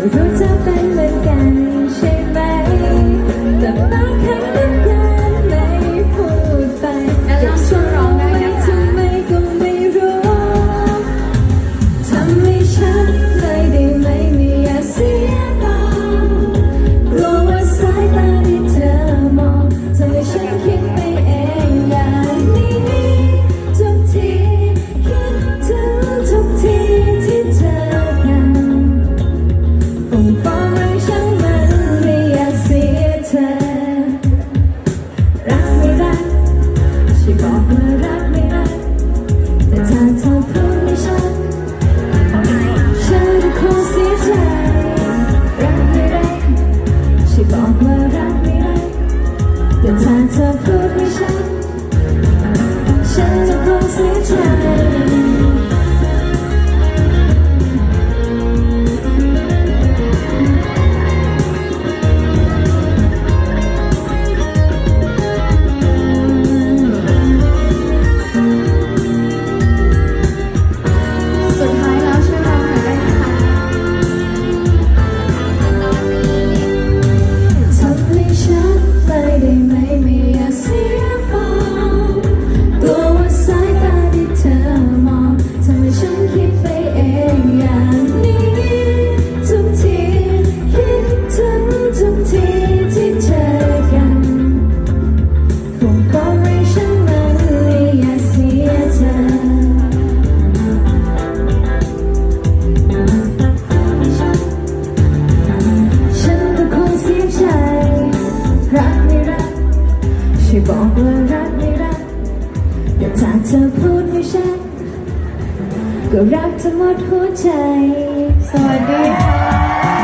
Roads up to try. ก็รักจะหมดหัวใจ สวัสดีค่ะ